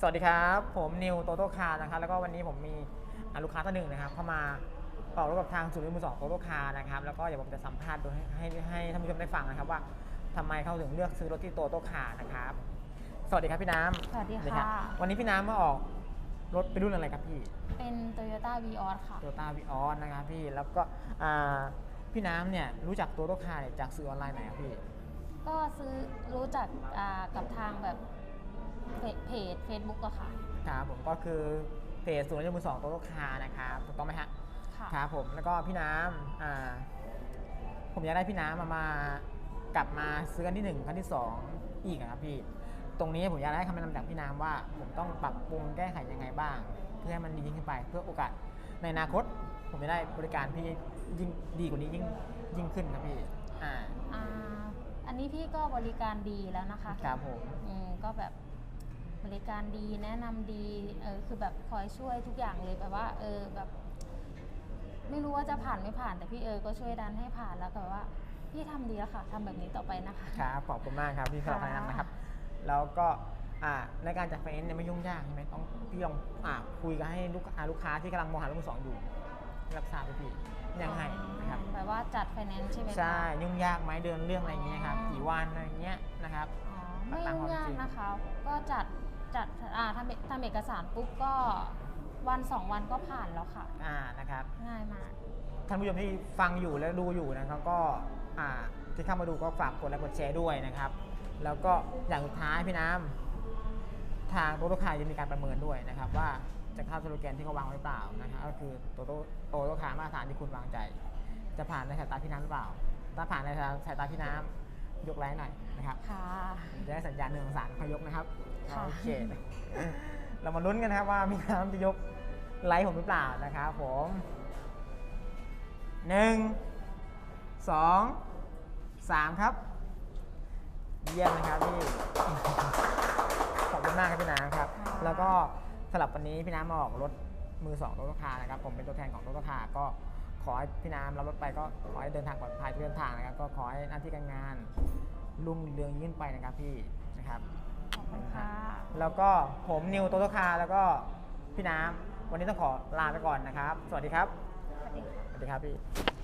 สวัสดีครับ ผมนิวโตโต้คาร์นะครับแล้วก็วันนี้ผมมีอ่าลูกค้าท่านหนึ่งนะครับ เข้ามาออกรถกับทางศูนย์มือสองโตโต้คาร์นะครับแล้วก็เดี๋ยวผมจะสัมภาษณ์โดยให้ให้ให้ท่านผู้ชมได้ฟังนะครับว่าทำไมเขาถึงเลือกซื้อรถที่โตโต้คาร์นะครับ สวัสดีครับพี่น้ำสวัสดีรับค่ะวันนี้พี่น้ำมาออกรถเป็นรุ่นอะไรครับพี่ เป็น Toyota v ีออสค่ะโตโยต้าวีออสนะครับพี่แล้วก็อ่าพี่น้ำเนี่ยรู้จักโตโต้คาร์เนี่ยจากสื่อออนไลน์ไหนครับพี่ก็ซื้อรู้จักอ่ากับทางแบบเพ จเพจ Facebook อะค่ะ ครับผมก็คือเพจศูนย์มือสองโตโต้คาร์นะครับถูกต้องไหมฮะค่ะ ครับผมแล้วก็พี่น้ำอ่าผมอยากได้พี่น้ำมามากลับมาซื้อกันที่หนึ่งครั้งที่สองอีกอะครับพี่ตรงนี้ผมอยากได้คำแนะนำจากพี่น้ำว่า ผมต้องปรับปรุงแก้ไขยังไงบ้าง เพื่อให้มันดียิ่งขึ้นไป เพื่อโอกาสในอนาคต ผมจะได้บริการพี่ยิ่งดีกว่านี้ยิ่งยิ่งขึ้นครับพี่อ่าอ่า อันนี้พี่ก็บริการดีแล้วนะคะครับผม อืมก็แบบ บริการดีแนะนำดีเออคือแบบคอยช่วยทุกอย่างเลยแบบว่าเออแบบ ไม่รู้ว่าจะผ่านไม่ผ่านแต่พี่เออก็ช่วยดันให้ผ่านแล้วก็แบบว่าพี่ทำดีแล้วค่ะทำแบบนี้ต่อไปนะคะครับขอบคุณมากครับพี่สำหรับค่ะคำแนะนำนะครับ แล้วก็อ่าในการจัดไฟแนนซ์เนี่ยไม่ยุ่งยากใช่ไหมต้องพี่ลองอ่าคุยกันให้ลูกอ่าลูกค้าที่กำลังมองหารถมือสองอยู่รับทราบด้วยพี่ยังไงนะครับแบบว่าจัดไฟแนนซ์ใช่ไหมคะใช่ยุ่งยากไหมเดินเรื่องอะไรอย่างเงี้ยครับกี่วันอะไรอย่างเงี้ยนะครับอ๋อไม่ตามยุ่ความงยากจริงนะคะ ก็จัด จัดอ่าทำเอกทำเอกสารปุ๊บก็วันสองวันก็ผ่านแล้วค่ะ อ่านะครับ ง่ายมาก ท่านผู้ชมที่ฟังอยู่และดูอยู่นะครับก็อ่าที่เข้ามาดูก็ฝากกดไลค์กดแชร์ด้วยนะครับ แล้วก็อย่างสุดท้ายพี่น้ำทางโตโต้คาร์จะมีการประเมินด้วยนะครับ ว่าจะเข้าสโลแกนที่เขาวางไว้หรือเปล่านะครับก็คือโตโต้โตโต้คาร์มาตรฐานที่คุณวางใจ จะผ่านในสายตาพี่น้ำหรือเปล่า ถ้าผ่านในสายตาพี่น้ำ ยกไลค์หน่อยนะครับค่ะ จะได้สัญญาณหนึ่งของสารพยกนะครับค่ะ โอเคเรามาลุ้นกันนะครับว่ามีน้ำจะยกไลค์ผมหรือเปล่านะครับผมหนึ่งสองสามครับ เยี่ยมนะครับพี่ ขอบคุณมากครับพี่น้ำครับแล้วก็สำหรับวันนี้พี่น้ำมาออกรถมือสองรถราคานะครับ ผมเป็นตัวแทนของรถราคาก็ ขอให้พี่น้ำรับรถไปก็ขอให้เดินทางปลอดภัยทุกเดินทางนะครับ ก็ขอให้หน้าที่การงานรุ่งเรืองยิ่งไปนะครับพี่นะครับ ขอบคุณค่ะแล้วก็ผมนิวโตโตคาแล้วก็พี่น้ำวันนี้ต้องขอลาไปก่อนนะครับ สวัสดีครับ สวัสดีค่ะสวัสดีครับพี่